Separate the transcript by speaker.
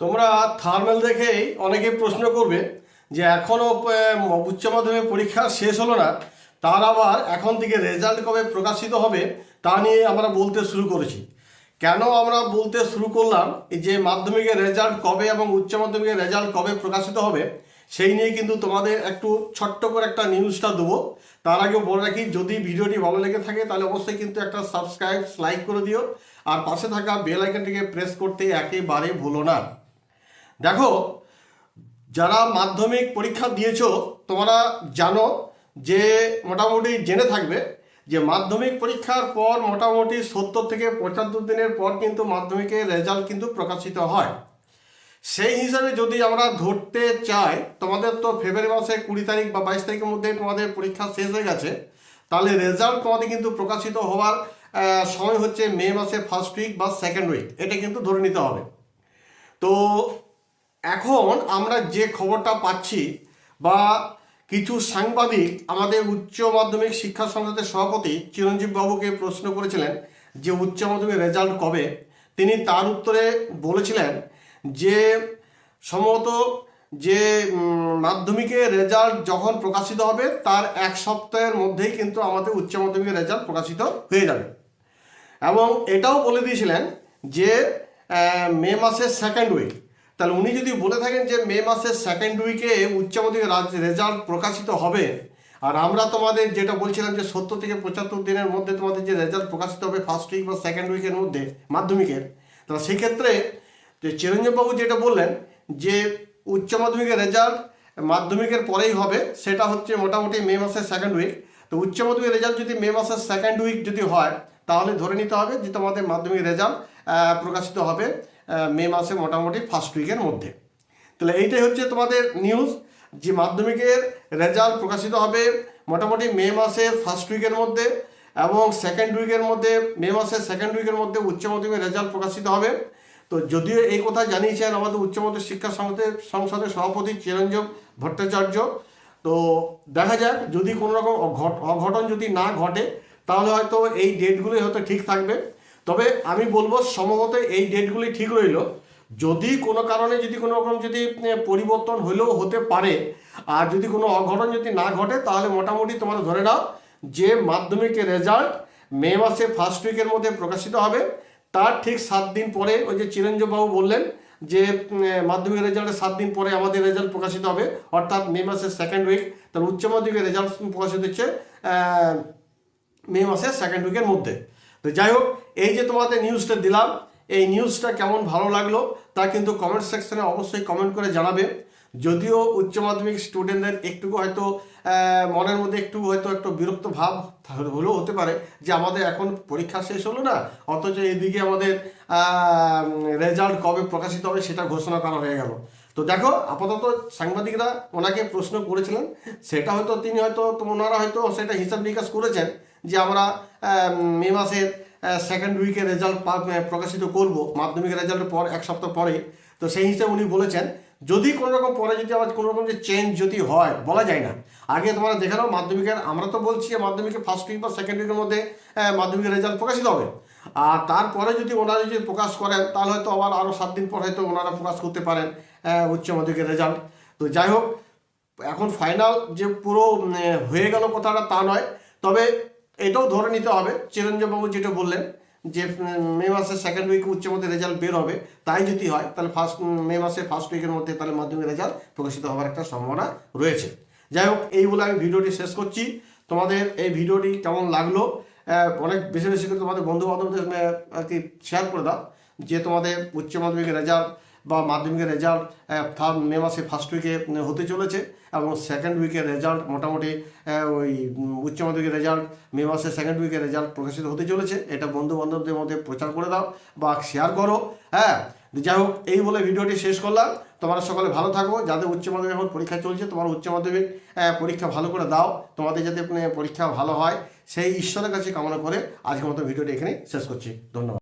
Speaker 1: তোমরা থার্মেল দেখেই অনেকে প্রশ্ন করবে যে এখনও উচ্চ মাধ্যমিক পরীক্ষা শেষ হলো না, তার আবার এখন থেকে রেজাল্ট কবে প্রকাশিত হবে তা নিয়ে আমরা বলতে শুরু করেছি। কেন আমরা বলতে শুরু করলাম যে মাধ্যমিকের রেজাল্ট কবে এবং উচ্চ মাধ্যমিকের রেজাল্ট কবে প্রকাশিত হবে, সেই নিয়ে কিন্তু তোমাদের একটু ছোট্ট করে একটা নিউজটা দেবো। তার আগে বলে রাখি, যদি ভিডিওটি ভালো লেগে থাকে তাহলে অবশ্যই কিন্তু একটা সাবস্ক্রাইব লাইক করে দিও। আর পাশে থাকা বেল আইকনটিকে প্রেস করতে একেবারে ভুলো না। দেখো, যারা মাধ্যমিক পরীক্ষা দিয়েছ, তোমরা জানো যে মোটামুটি জেনে থাকবে যে মাধ্যমিক পরীক্ষার পর মোটামুটি সত্তর থেকে পঁচাত্তর দিনের পর কিন্তু মাধ্যমিকের রেজাল্ট কিন্তু প্রকাশিত হয়। সেই হিসাবে যদি আমরা ধরতে চাই, তোমাদের তো ফেব্রুয়ারি মাসে কুড়ি তারিখ বা বাইশ তারিখের মধ্যে তোমাদের পরীক্ষা শেষ হয়ে গেছে, তাহলে রেজাল্ট তোমাদের কিন্তু প্রকাশিত হওয়ার সময় হচ্ছে মে মাসে ফার্স্ট উইক বা সেকেন্ড উইক এটা কিন্তু ধরে নিতে হবে। তো এখন আমরা যে খবরটা পাচ্ছি বা কিছু সাংবাদিক আমাদের উচ্চ মাধ্যমিক শিক্ষা সংসদের সভাপতি চিরঞ্জীব বাবুকে প্রশ্ন করেছিলেন যে উচ্চ মাধ্যমিক রেজাল্ট কবে? তিনি তার উত্তরে বলেছিলেন যে সম্ভবত যে উম, মাধ্যমিকের রেজাল্ট যখন প্রকাশিত হবে তার এক সপ্তাহের মধ্যেই কিন্তু আমাদের উচ্চ মাধ্যমিকের রেজাল্ট প্রকাশিত হয়ে যাবে। এবং এটাও বলে দিয়েছিলেন যে মে মাসের সেকেন্ড উইক তাহলে উনি যদি বলে থাকেন যে মে মাসের সেকেন্ড উইকে উচ্চ মাধ্যমিক রেজাল্ট প্রকাশিত হবে, আর আমরা তোমাদের যেটা বলছিলাম যে সত্তর থেকে পঁচাত্তর দিনের মধ্যে তোমাদের যে রেজাল্ট প্রকাশিত হবে ফার্স্ট উইক বা সেকেন্ড উইকের মধ্যে, মাধ্যমিকের, তাহলে সেক্ষেত্রে যে চিরঞ্জীববাবু যেটা বললেন যে উচ্চ মাধ্যমিকের রেজাল্ট মাধ্যমিকের পরেই হবে, সেটা হচ্ছে মোটামুটি মে মাসের সেকেন্ড উইক তো উচ্চ মাধ্যমিক রেজাল্ট যদি মে মাসের সেকেন্ড উইক যদি হয়, তাহলে ধরে নিতে হবে যে তোমাদের মাধ্যমিক রেজাল্ট প্রকাশিত হবে। মে মাসে মোটামুটি ফার্স্ট উইকের মধ্যে। তাহলে এইটাই হচ্ছে তোমাদের নিউজ যে মাধ্যমিকের রেজাল্ট প্রকাশিত হবে মোটামুটি মে মাসের ফার্স্ট উইকের মধ্যে এবং সেকেন্ড উইকের মধ্যে, মে মাসের সেকেন্ড উইকের মধ্যে উচ্চ মাধ্যমিক রেজাল্ট প্রকাশিত হবে। তো যদিও এই কথা জানিয়েছেন আমাদের উচ্চ মাধ্যমিক শিক্ষা সংসদের সংসদের সভাপতি চিরঞ্জীব ভট্টাচার্য, তো দেখা যাক যদি কোনো রকম অঘট- অঘটন যদি না ঘটে, তাহলে হয়তো এই ডেটগুলি হয়তো ঠিক থাকবে। তবে আমি বলব সম্ভবত এই ডেটগুলি ঠিক রইল। যদি কোনো কারণে যদি কোনো রকম যদি পরিবর্তন হলেও হতে পারে, আর যদি কোনো অঘটন যদি না ঘটে, তাহলে মোটামুটি তোমরা ধরে নাও যে মাধ্যমিকের রেজাল্ট মে মাসে ফার্স্ট উইকের মধ্যে প্রকাশিত হবে। তার ঠিক সাত দিন পরে ওই যে চিরঞ্জীববাবু বললেন যে মাধ্যমিক রেজাল্টের সাত দিন পরে আমাদের রেজাল্ট প্রকাশিত হবে। অর্থাৎ মে মাসের সেকেন্ড উইক তাহলে উচ্চ মাধ্যমিকের রেজাল্ট প্রকাশিত হচ্ছে মে মাসের সেকেন্ড উইকের মধ্যে। তো যাই হোক, এই যে তোমাদের নিউজটা দিলাম, এই নিউজটা কেমন ভালো লাগল তা কিন্তু কমেন্ট সেকশনে অবশ্যই কমেন্ট করে জানাবে। যদিও উচ্চ মাধ্যমিক স্টুডেন্টদের একটুকু হয়তো মনের মধ্যে একটু হয়তো একটু বিরক্ত ভাব হলেও হতে পারে যে আমাদের এখন পরীক্ষা শেষ হলো না, অথচ এদিকে আমাদের রেজাল্ট কবে প্রকাশিত হবে সেটা ঘোষণা করা হয়ে গেল। তো দেখো, আপাতত সাংবাদিকরা ওনাকে প্রশ্ন করেছিলেন। সেটা হয়তো তিনি হয়তো, ওনারা হয়তো সেটা হিসাব নিকাশ করেছেন যে আমরা মে মাসের সেকেন্ড উইকে রেজাল্ট প্রকাশিত করব, মাধ্যমিক রেজাল্টের পর, এক সপ্তাহ পরে। তো সেই হিসাবে উনি বলেছেন, যদি কোনো রকম পরে যদি আবার কোনো রকম যে চেঞ্জ যদি হয়, বলা যায় না। আগে তোমরা দেখে নাও, মাধ্যমিকের, আমরা তো বলছি মাধ্যমিকের ফার্স্ট উইক বা সেকেন্ড উইকের মধ্যে মাধ্যমিকের রেজাল্ট প্রকাশিত হবে। আর তারপরে যদি ওনারা যদি প্রকাশ করেন, তাহলে হয়তো আবার আরও সাত দিন পর হয়তো ওনারা প্রকাশ করতে পারেন। উচ্চ মাধ্যমিকের রেজাল্ট তো যাই হোক, এখন ফাইনাল যে পুরো হয়ে গেল কথাটা তা নয়। তবে এটাও ধরে নিতে হবে, চিরঞ্জীববাবু যেটা বললেন যে মে মাসের সেকেন্ড উইকে উচ্চ মধ্যে রেজাল্ট বের হবে, তাই যদি হয়, তাহলে ফার্স্ট মে মাসের ফার্স্ট উইকের মধ্যে তাহলে মাধ্যমিক রেজাল্ট প্রকাশিত হওয়ার একটা সম্ভাবনা রয়েছে। যাই হোক, এই বলে আমি ভিডিওটি শেষ করছি। তোমাদের এই ভিডিওটি কেমন লাগল? অনেক বেশি বেশি করে তোমাদের বন্ধু বান্ধবদের আর কি শেয়ার করে দাও, যে তোমাদের উচ্চ মাধ্যমিকের রেজাল্ট বা মাধ্যমিকের রেজাল্ট থার্ড মে মাসে ফার্স্ট উইকে হতে চলেছে এবং সেকেন্ড উইকের রেজাল্ট মোটামুটি ওই উচ্চ মাধ্যমিকের রেজাল্ট মে মাসের সেকেন্ড উইকের রেজাল্ট প্রকাশিত হতে চলেছে। এটা বন্ধু বান্ধবদের মধ্যে প্রচার করে দাও বা শেয়ার করো হ্যাঁ? যাই হোক, এই বলে ভিডিওটি শেষ করলাম। তোমরা সকলে ভালো থাকো। যাদের উচ্চ মাধ্যমিক এখন পরীক্ষা চলছে, তোমার উচ্চ মাধ্যমিক পরীক্ষা ভালো করে দাও। তোমাদের যাতে পরীক্ষা ভালো হয়, সেই ঈশ্বরের কাছে কামনা করে আজকের মতো ভিডিওটি এখানে শেষ করছি। ধন্যবাদ।